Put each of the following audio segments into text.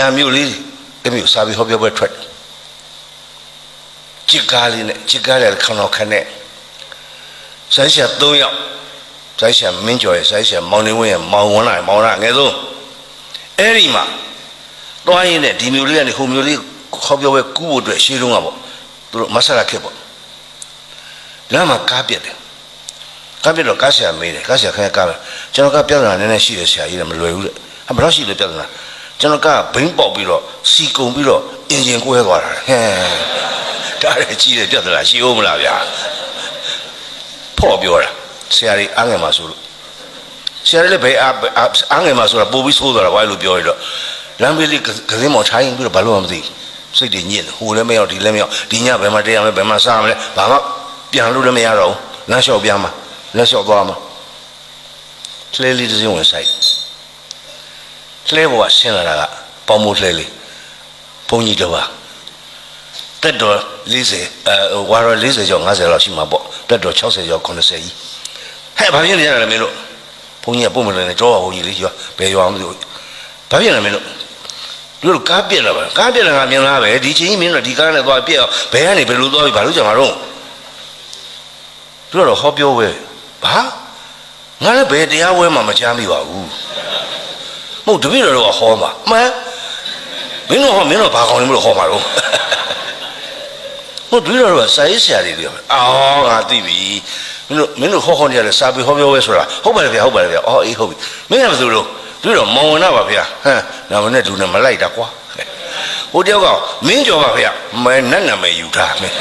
ညာမျိုးလေးအဲ့မျိုးစာပြီးဟောပြောပွဲထွက်ကြစ်ကားလေးနဲ့ကြစ်ကားလေးခဏခနဲ့ဆိုင်းရှာ၃ယောက်ဆိုင်းရှာမင်းကျော်ရဲ့ဆိုင်းရှာမောင်နေဝင်းရဲ့မောင်ဝန်းလာမောင်လာငယ်ဆုံးအဲ့ဒီမှာတွားရင်းနဲ့ဒီမျိုးလေးကနေဟိုမျိုးလေးခေါ်ပြောပွဲကူးဖို့အတွက်ရှေးတုန်းကပေါ့သူတို့မဆလာခက်ပေါ့လမ်းမှာကားပြက်တယ်ကားပြက်တော့ကားဆရာမေးတယ်ကားဆရာခင်ဗျားကားပဲကျွန်တော်ကပြဿနာနည်းနည်းရှိတယ်ဆရာကြီးလည်းမလွယ်ဘူးတဲ့ဟာဘယ်တော့ရှိလဲပြဿနာ ကျွန်တော်ကဘိန်းပေါက်ပြီးတော့စီကုံပြီးတော့အင်ဂျင်ကွဲသွားတာဟဲ့ဒါလည်းကြီးတယ်ပြဿနာရှိဦးမလားဗျာဖော့ပြောတာဆရာကြီးအားငယ်မှာဆိုလို့ဆရာကြီးလည်းဘယ်အားအားငယ်မှာဆိုတာပို့ပြီးဆိုးသွားတာဘာလို့ပြောရတော့လမ်းဘေးလေးကစင်းမောင်ထိုင်းပြီးတော့ဘာလို့မှမသိစိတ်တွေညစ်တယ်ဟိုလည်းမရောက်ဒီလည်းမရောက်ဒီညဘယ်မှာတရားမလဲဘယ်မှာစားမလဲဘာမှပြန်လို့လည်းမရတော့ဘူးလမ်းလျှောက်ပြန်မှာလမ်းလျှောက်သွားမှာကလေးလေးတစ်စင်းဝင်ဆိုင်က လေးဘဝဆင်းလာတာကပေါမိုးကလေးလေးဘုန်းကြီးတော်ပါတက်တော်40အဲဝါရော40ကျော်50လောက်ရှိမှာပေါ့တက်တော်60ကျော်90ကြီးဟဲ့ဘာဖြစ်နေရလဲမင်းတို့ဘုန်းကြီးကပုံမလဲနဲ့ကြောဘုန်းကြီးလေးရွာဘယ်ရွာမသိဘူးဘာဖြစ်နေလဲမင်းတို့တို့ကားပြက်လာပါကားပြက်လာကမြင်လားပဲဒီချင်းကြီးမင်းတို့ဒီကားနဲ့သွားပြက်အောင်ဘယ်ကနေဘယ်လိုသွားပြီးဘာလို့ကြမှာတော့တို့တော့ဟောပြောပဲဘာငါလည်းဘယ်တရားဝဲမှမချမ်းမိပါဘူး မဟုတ်တပည့်တော်ကဟောမှာမှန်မင်းတို့ဟောမင်းတို့ဘာကောင်းလဲမလို့ဟောမှာတော့ဟုတ်တပည့်တော်ကစာရေးဆရာတွေပြောအော်ငါသိပြီမင်းတို့မင်းတို့ဟောဟောနေရတယ်စာပေဟောပြောပဲဆိုတာဟုတ်ပါတယ်ဗျာဟုတ်ပါတယ်ဗျာအော်အေးဟုတ်ပြီမင်းကမဆိုလို့တပည့်တော်မောင်ဝင်တော့ပါဗျာဟမ်ဒါမနဲ့ဒူနဲ့မလိုက်တာကွာဟိုတယောက်ကမင်းကြော်ပါဗျာမဲနတ်နာမည်ယူထားမင်း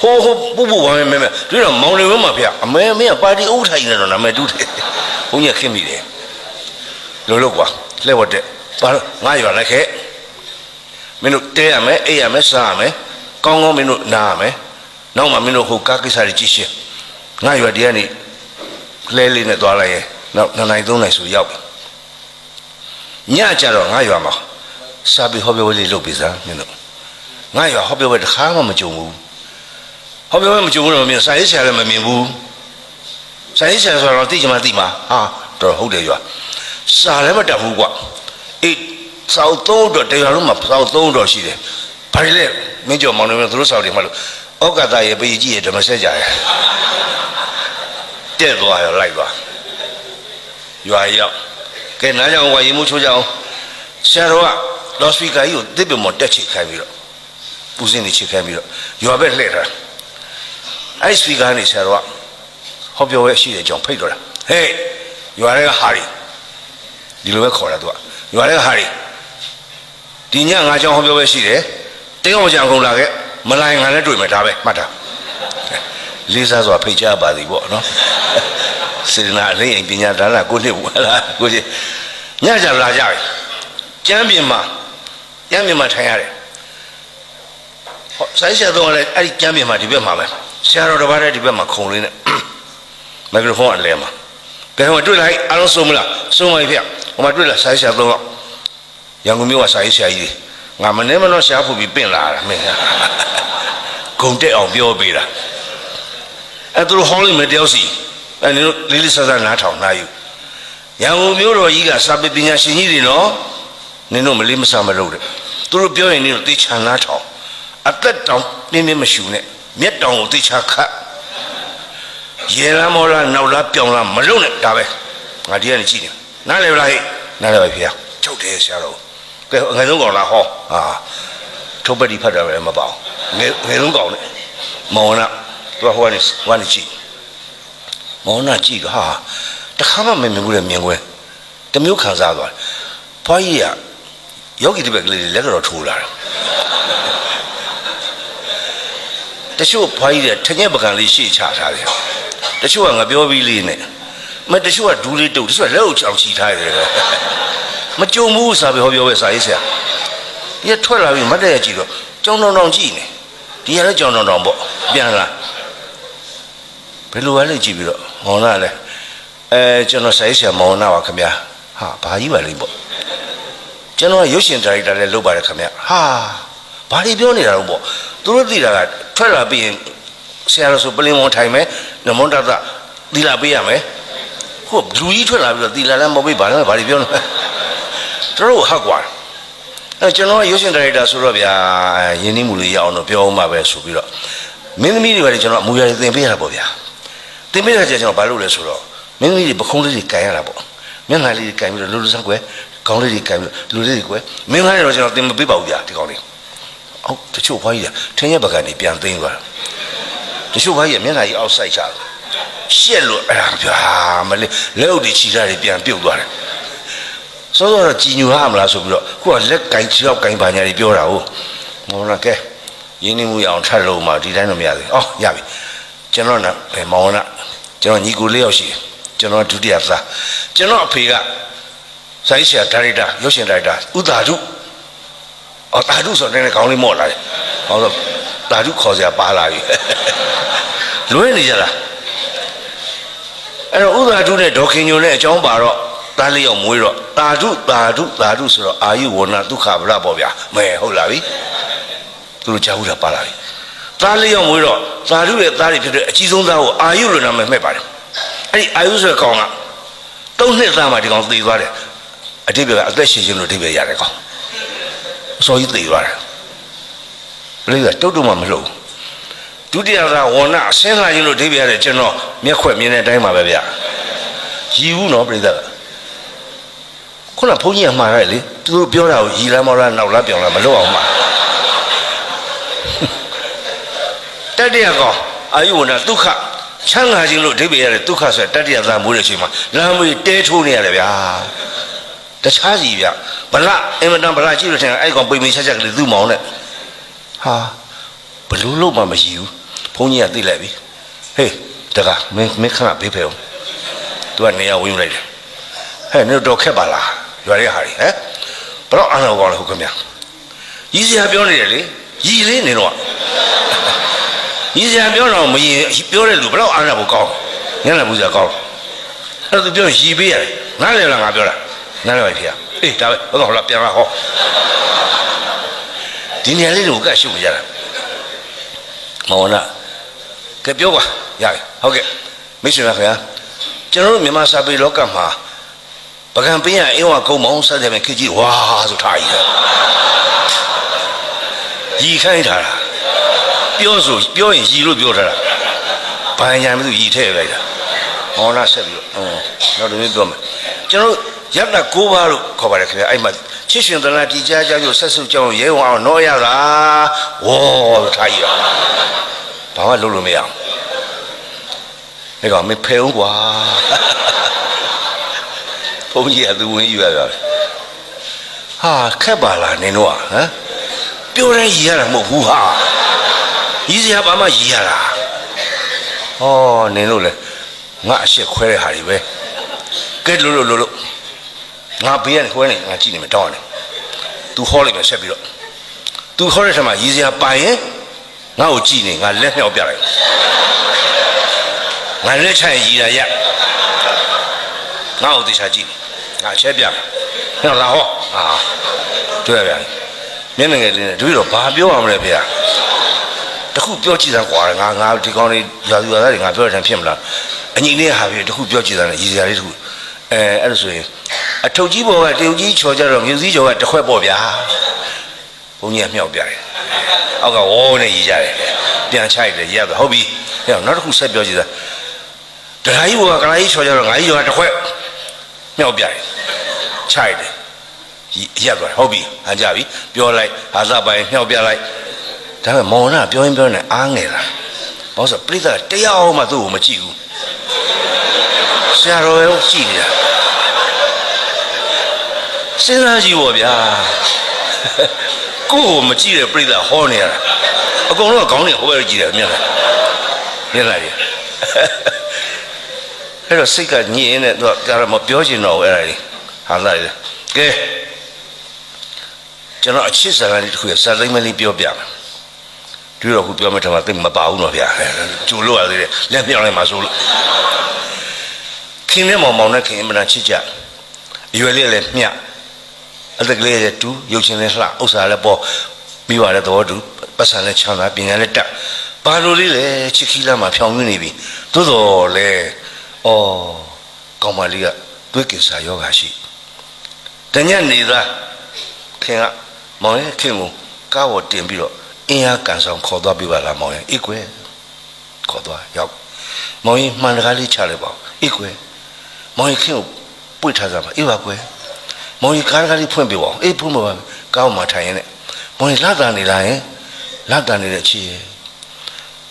ဟိုဟိုပူပူပါမဲမဲတပည့်တော်မောင်နေဝင်းပါဗျာအမဲမင်းကပါတီဥထိုင်နေတော့နာမည်တူတယ်ဘုန်းကြီးခင်မိတယ် လို့လို့ကွာလက်ဝတ်တဲ့ပါငါရွာလိုက်ခဲ့မင်းတို့တဲရမယ်အိပ်ရမယ်စားရမယ်ကောင်းကောင်းမင်းတို့နားရမယ်နောက်မှမင်းတို့ဟိုကားကိစ္စတွေကြည့်ရှင်းငါရွာဒီကနေလဲလေးနဲ့သွားလိုက်ရင်နောက်နှစ်နိုင်သုံးနိုင်ဆိုရောက်ပြီညကြတော့ငါရွာမှာစာပေဟောပြောပွဲလေးလုပ်ပြီစားမင်းတို့ငါရွာဟောပြောပွဲတစ်ခါမှမကြုံဘူးဟောပြောပွဲမကြုံဘူးတော့မင်းစာရေးဆရာလည်းမမြင်ဘူးစာရေးဆရာဆိုတော့သိချင်မှသိမှာဟာတော့ဟုတ်တယ်ရွာ စာလည်းမတတ်ဘူးကွာအေးစောက်သုံးတော့တရားလုံးမှာစောက်သုံးတော့ရှိတယ်ဘာလဲမင်းကြော်မောင်နေမသူတို့စောက်တွေမှလို့ဩကတာရဲ့ပေးကြည့်ရဓမ္မဆက်ကြရတက်သွားရောလိုက်သွားရွာရောက်ကဲနားကြောင်ကရေမိုးချိုးကြအောင်ဆရာတော်ကလော့စပီကာကြီးကိုတစ်ပင်မော်တက်ချိခိုင်းပြီးတော့ပူစင်းနေချိခိုင်းပြီးတော့ရွာဘက်လှည့်တာအဲ့စပီကာနေဆရာတော်ကဟောပြောရဲရှိတဲ့အကြောင်းဖိတ်တော့တာဟေးရွာတွေကဟာရီ ဒီလိုပဲခေါ်တာသူကရွာတွေကဟာရီဒီညငါကြောင့်ဟောပြောပဲရှိတယ်တင်းအောင်ကြံကုန်လာခဲ့မလိုက်ငါလည်းတွေ့မယ်ဒါပဲမှတ်တာလေးစားစွာဖိတ်ကြားပါသည်ပေါ့နော်စေတနာအရင်းပညာဒါနကိုနှစ်ဘူးဟလားကိုကြီးညကြလာကြပြီကျမ်းပြင်မှာကျမ်းပြင်မှာထိုင်ရတယ်ဟောဆိုင်းဆက်တော့လည်းအဲ့ဒီကျမ်းပြင်မှာဒီဘက်မှာပဲဆရာတော်တစ်ပါးတည်းဒီဘက်မှာခုံလေးနဲ့မိုက်ခရိုဖုန်းအလဲမှာ ကဲဟိုတွေ့လိုက်အားလုံးစုံမလားစုံပါပြီဖေဟိုမှာတွေ့လားဆိုင်းဆက်တော့ရန်ကုန်မြို့ကစာရေးဆရာကြီးငါမနေမနှောရှားဖို့ပြီးပင့်လာတာမင်းဂုံတက်အောင်ပြောပေးတာအဲ့သူတို့ဟောလိမ့်မယ်တယောက်စီအဲ့နင်တို့လေးလေးဆဆနားထောင်နာယူရန်ကုန်မြို့တော်ကြီးကစာပေပညာရှင်ကြီးတွေနော်နင်တို့မလေးမဆမလုပ်တဲ့သူတို့ပြောရင်နင်တို့သိချာနားထောင်အသက်တောင်ပြင်းပြင်းမရှူနဲ့မျက်တောင်ကိုသိချာခတ် ရေလားမောလားနောက်လားပြောင်းလားမလုပ်နဲ့ဒါပဲငါဒီကနေကြည့်နေနားလေလားဟဲ့နားလေပါဖေ။ချုပ်တယ်ဆရာတော်ကဲငယ်ဆုံးကောင်လားဟောဟာထုတ်ပတိဖတ်တာပဲမပေါ့ငယ်ငယ်ဆုံးကောင်နဲ့မောင်နာသူကဟိုကနေဟိုကနေကြည့်မောင်နာကြည့်ကဟာတခါမှမမြင်ဘူးလေမြင်ခွဲတမျိုးခံစားသွားတယ်ဘွားကြီးကယောဂီတပည့်ကလေးလက်ကတော့ထိုးလာတယ်တချို့ဘွားကြီးတွေထညက်ပကံလေးရှေ့ချထားတယ် တချို့ကငပြောပြီးလေးနဲ့မတချို့ကဒူးလေးတုပ်တချို့ကလက်အုပ်ချောင်ချီထားတယ်မကြုံဘူးစာပေဟောပြောပဲစာရေးဆရာဒီကထွက်လာပြီးမတ်တဲ့ကြည့်တော့ကြောင်တောင်တောင်ကြည့်နေဒီကလည်းကြောင်တောင်တောင်ပေါ့ပြန်လာဘယ်လိုလဲကြည့်ပြီးတော့မောင်နာလဲအဲကျွန်တော်စာရေးဆရာမောင်နာပါခင်ဗျာဟာဘာကြီးပါလိမ့်ပေါ့ကျွန်တော်ရုပ်ရှင်ဒါရိုက်တာလည်းလုပ်ပါတယ်ခင်ဗျာဟာဘာတွေပြောနေတာတော့ပေါ့သူတို့သိတာကထွက်လာပြီးရင်ဆရာတော်ဆိုပလင်မောင်ထိုင်မယ် နမွန်တတသီလာပေးရမယ်ဟုတ်လူကြီးထွက်လာပြီးတော့သီလာလည်းမပေးပါနဲ့ဘာတွေပြောနေတော်တော်ဟတ်ကွာအဲကျွန်တော်ကရုပ်ရှင်ဒါရိုက်တာဆိုတော့ဗျာယဉ်နှီးမှုလေးရအောင်တော့ပြောအောင်ပါပဲဆိုပြီးတော့မင်းသမီးတွေပဲကျွန်တော်အမူအရာတွေသင်ပေးရတာပေါ့ဗျာသင်ပေးရတဲ့ကျွန်တော်ဘာလုပ်လဲဆိုတော့မင်းသမီးတွေပခုံးလေးတွေကန်ရတာပေါ့မျက်နှာလေးတွေကန်ပြီးတော့လူလူဆန်းကွယ်ခေါင်းလေးတွေကန်ပြီးတော့လူလေးတွေကွယ်မင်းသားတွေတော့ကျွန်တော်သင်မပေးပါဘူးဗျာဒီကောင်လေးအော်တချို့ဘွားကြီးကထင်းရဲ့ဘက်ကနေပြန်သိမ်းသွားတာ တချို့ဘွားကြီးကမျက်နှာကြီးအောက်ဆိုင်ချတယ်ရှက်လို့အဲ့ဒါဗျာမလေးလက်အုပ်တွေခြိထားတွေပြန်ပြုတ်သွားတယ်စောစောတော့ကြည်ညိုရမလားဆိုပြီးတော့ခုကလက်ကင်ခြေောက်ကင်ပါညာတွေပြောတာဟုတ်မောင်နာကဲရင်းနှီးမှုရအောင်ထပ်လို့မှဒီတိုင်းတော့မရသေးဘူးအော်ရပြီကျွန်တော်ကဘယ်မောင်နာကျွန်တော်ညီကိုလေးယောက်ရှိတယ်ကျွန်တော်ဒုတိယသားကျွန်တော်အဖေကဆိုင်းဆရာဒါရိုက်တာရုပ်ရှင်ဒါရိုက်တာဥသာဓုအော်သာဓုဆိုတော့လည်းခေါင်းလေးမော့လာတယ်ဟောတော့သာဓုခေါ်စရာပါလာပြီ လွဲနေကြလားအဲ့တော့ဥသာဓုနဲ့ဒေါခင်ညိုနဲ့အကြောင်းပါတော့သားလေးယောက်မွေးတော့သာဓုသာဓုသာဓုဆိုတော့အာယုဝဏဒုက္ခဗရပေါ့ဗျာမဲဟုတ်လားဗျသူတို့ကြားဘူးတာပါလာပြီသားလေးယောက်မွေးတော့သာဓုရဲ့သားတွေဖြစ်တဲ့အကြီးဆုံးသားကိုအာယုလို့နာမည်မှတ်ပါတယ်အဲ့ဒီအာယုဆိုတဲ့ကောင်ကသုံးနှစ်သားမှဒီကောင်သေသွားတယ်အတိပ္ပယ်ကအသက်ရှင်ရှင်လို့အတိပ္ပယ်ရတယ်ကောင်အစောကြီးသေသွားတယ်ဘယ်လိုလဲတုတ်တုံမှမလို့ ဒုတိယသားဝဏအစင်းလာခြင်းလို့အတိပ္ပယ်ရတယ်ကျွန်တော်မျက်ခွက်မြင်တဲ့အတိုင်းပါပဲဗျာရည်ဘူးနော်ပြိဿကခုနဘုန်းကြီးကမှားရတယ်လေသူတို့ပြောတာကိုရီလမ်းမောလားနောက်လားပြောင်းလားမလုပ်အောင်မှာတတ္တရာကောင်အာယုဝနာဒုက္ခချမ်းသာခြင်းလို့အဓိပ္ပာယ်ရတယ်ဒုက္ခဆိုတတ္တရာသာမိုးတဲ့အချိန်မှာလမ်းမွေတဲထိုးနေရတယ်ဗျာတခြားစီဗျဗလအင်မတန်ဗလကြည့်လို့ထင်အဲ့ကောင်ပိန်ပိန်ချက်ချက်ကလေးသူ့မောင်နဲ့ဟာဘလို့လို့မှမရှိဘူးဘု န်းကြီးကသိလိုက်ပြီဟေးတကမင်းမင်းခဏဘေးဖယ်အောင်သူကနေရာဝင်လိုက်တယ်ဟဲ့နေတော့ခက်ပါလားရွာတဲ့ဟာတွေဟမ်ဘယ်တော့အာနာကောင်းလဲဟုတ်ခမညာကြီးစရာပြောနေတယ်လေကြီးလေးနေတော့ကြီးစရာပြောတော့မရင်ပြောတဲ့လူဘယ်တော့အာနာဘကောင်းညနေဘူးစရာကောင်းအဲ့ဒါသူပြောရီပေးရတယ်နားလည်လားငါပြောတာနားလည်ပါဖေအေးဒါပဲဟုတ်တော့ဟောလာပြန်လာဟောဒီနေရာလေးကိုကတ်ရှုပ်ကြတာမောင်နာ ကဲပြောပါရပြီဟုတ်ကဲ့မိတ်ဆွေများခင်ဗျာကျွန်တော်တို့မြန်မာစာပေလောကမှာပကံပင်းရအင်းဝကုံမောင်းဆက်တယ်မယ်ခကြီးဝါဆိုထားရည်ရီခိုင်းထားတာပြောဆိုပြောရင်ရီလို့ပြောထားတာဘာညာမသိရီထည့်လိုက်တာဟောလာဆက်ပြီးတော့ဟုတ်တော့ဒီပြောမယ်ကျွန်တော်ရတ္တ၉ပါးလို့ခေါ်ပါတယ်ခင်ဗျအဲ့မှာချစ်ရှင်သနာတီကြားကြားကျဆက်စုကြောင်းရဲဝအောင်တော့ရတာဝေါ်ထားရည် ဘာမှလုပ်လို့မရအောင်ဒီကောင်မဖဲအောင်ကွာဘုန်းကြီးကသူဝင်ယူရတာဟာခက်ပါလားနင်တို့ကဟမ်ပြောတိုင်းရည်ရတာမဟုတ်ဘူးဟာရည်စရာဘာမှရည်ရတာဟောနင်တို့လေငါအရှက်ခွဲတဲ့ဟာတွေပဲကဲလို့လို့လို့လို့ငါဘေးကနေခွဲနေငါကြည့်နေမယ်တောင်းရတယ် तू ဟောလိုက်မယ်ဆက်ပြီးတော့ तू ဟောတဲ့ထက်မှာရည်စရာပိုင်ရင် ငါ့ကိုကြည့်နေငါလက်မြောက်ပြလိုက်ငါလက်ချရင်ရည်ရရငါ့ကိုတေချာကြည့်နေငါချက်ပြမယ်ဟဲ့လာဟောအာတွေ့ရပြန်မျက်နှာငယ်လေးနဲ့တပည့်တော်ဘာပြောရမလဲဖေ။တခုပြောကြည့်စမ်းကွာငါငါဒီကောင်းလေးရာသူရာသားတွေငါပြောတဲ့ထင်ဖြစ်မလား။အညီလေးဟာပြီတခုပြောကြည့်စမ်းလေရည်စရာလေးတခုအဲအဲ့ဒါဆိုရင်အထုပ်ကြီးဘောကတရုတ်ကြီးချော်ကြတော့မြူစည်းချော်ကတစ်ခွက်ပေါ့ဗျာ။ဘုန်းကြီးကမြောက်ပြတယ်။ အောက်ကဝေါနဲ့ရည်ကြတယ်။ပြန်ချိုက်တယ်ရရဟုတ်ပြီ။ဟဲ့နောက်တစ်ခုဆက်ပြောကြည့်စမ်း။ဒရာကြီးဘောကကလာကြီးချော်ကြတော့ငါကြီးချော်ကတစ်ခွက်မြောက်ပြတယ်။ချိုက်တယ်ရက်သွားဟုတ်ပြီဟန်ကြပြီပြောလိုက်ဟာသပိုင်မြောက်ပြလိုက်ဒါပေမဲ့မောင်နာပြောရင်ပြောနေအားငယ်လားဘာလို့ဆိုပြိဿတရားမှသူ့ကိုမကြည့်ဘူးဆရာတော်ရောကြည့်နေတာစဉ်းစားကြည့်ပါဗျာ ကိုယ့်ကိုမကြည့်တဲ့ပြိဿဟောနေရတာအကုန်လုံးကခေါင်းနဲ့ဟိုဘက်ကြည့်တယ်မြင်လားမြင်လားဒီအဲ့တော့စိတ်ကညစ်နေတော့ဒါတော့မပြောချင်တော့ဘူးအဲ့ဒါကြီးဟာလာလေကဲကျွန်တော်အချစ်စကားလေးတစ်ခုရစသိမ်းမလေးပြောပြမယ်တွေ့တော့ခုပြောမှထမသိမပါဘူးတော့ဗျာကြိုလို့ရသေးတယ်လက်ပြောင်းလိုက်မှာဆိုလို့ခင်နဲ့မောင်မောင်နဲ့ခင်အမှန်ချစ်ကြအရွယ်လေးလည်းမျှ အသက်ကလေးလည်းတူရုပ်ရှင်လည်းလှဥစ္စာလည်းပေါ်မိပါတဲ့သဘောတူပတ်စံလည်းချမ်းသာပညာလည်းတက်ဘာလို့လေးလဲချစ်ခီလာမှာဖြောင်းရင်းနေပြီသို့တော်လေဩကောင်မလေးကသွေးကင်ဆာယောဂါရှိတညက်နေသားခင်ကမောင်ရဲ့ခင်ကိုကားပေါ်တင်ပြီးတော့အင်းအားကန်ဆောင်ခေါ်သွားပြပါလားမောင်ရဲ့အေးကွယ်ခေါ်သွားရောက်မောင်ရင်မှန်တကားလေးချလိုက်ပါဦးအေးကွယ်မောင်ရင်ခင်ကိုပွေထားကြပါအေးပါကွယ် မောင်ရင်ကားတကားလေးဖွင့်ပြပါဦးအေးဖွင့်ပါပါကားပေါ်မှာထိုင်ရင်လည်းမောင်ရင်လာတာနေလားဟင်လာတာနေတဲ့အချီရဲ့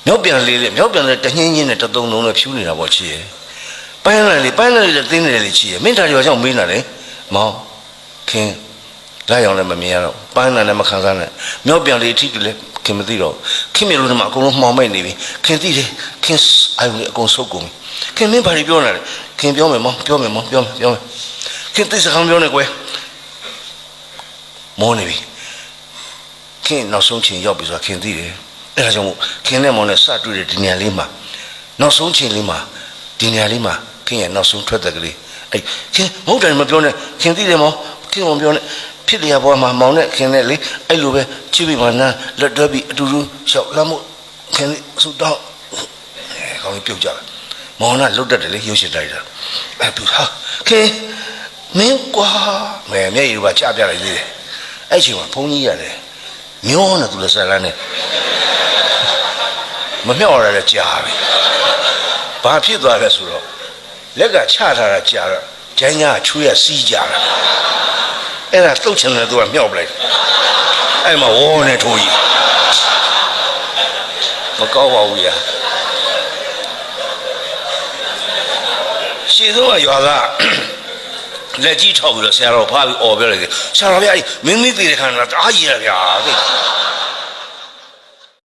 မြောက်ပြန်လေးလေမြောက်ပြန်လေးတညင်းညင်းနဲ့တသုံးလုံးနဲ့ဖြူနေတာပေါ့ချီရဲ့ပိုင်းလိုက်လေပိုင်းလိုက်လေတင်းနေတယ်လေချီရဲ့မင်းသားတွေဘာကြောင့်မေးနေလဲမောင်ခင်လက်ရောင်လည်းမမြင်ရတော့ပန်းနဲ့လည်းမခံစားနဲ့မြောက်ပြန်လေးအထိတူလည်းခင်မသိတော့ခင်မြေလို့ဒီမှာအကုန်လုံးမှောင်မိတ်နေပြီခင်သိတယ်ခင်အာယုန်လေးအကုန်ဆုပ်ကုန်ပြီခင်မင်းဘာတွေပြောနေလဲခင်ပြောမယ်မောင်ပြောမယ်မောင်ပြောမယ်ပြောမယ် ခင်သိစကားမပြောနဲ့ကွယ်မောနေပြီခင်နောက်ဆုံးချိန်ရောက်ပြီဆိုတာခင်သိတယ်အဲဒါကြောင့်မို့ခင်နဲ့မောင်နဲ့စတွေ့တဲ့ဒီနေရာလေးမှာနောက်ဆုံးချိန်လေးမှာဒီနေရာလေးမှာခင်ရဲ့နောက်ဆုံးထွက်တဲ့ကလေးအဲ့ခင်မဟုတ်တယ်မပြောနဲ့ခင်သိတယ်မောင်ခင်မပြောနဲ့ဖြစ်တရားပေါ်မှာမောင်နဲ့ခင်နဲ့လေအဲ့လိုပဲချစ်ပြီးမှနာလက်တွဲပြီးအတူတူလျှောက်လမ်းမို့ခင်လေးဆူတော့အဲကောင်းကြီးပြုတ်ကြတယ်မောင်ကလွတ်တတ်တယ်လေရုပ်ရှင်တိုက်တာအဲ့သူဟာခင် မင်းကွာမဲမျက်ရည်ကချပြလိုက်သေးတယ်အဲ့ချိန်မှာဘုန်းကြီးရတယ်မျောနေသူလည်းဆက်လန်းနေမမြောက်ရတဲ့ကြာပြီဘာဖြစ်သွားလဲဆိုတော့လက်ကချထားတာကြာတော့ကျန်းညာချွေးရစီးကြတာအဲ့ဒါတုတ်ချင်တယ်သူကမြောက်ပလိုက်အဲ့မှာဝေါ်နေထိုးကြီးမကောက်ပါဘူးရာရှေ့ဆုံးကရွာက လက်ကြီးထောက်ပြီးတော့ဆရာတော်ဖားပြီးអော်ပြောလိုက်တယ်ဆရာတော်ဗျာမင်းမင်းတည်တဲ့ခါကတအားကြီးရဗျာသိ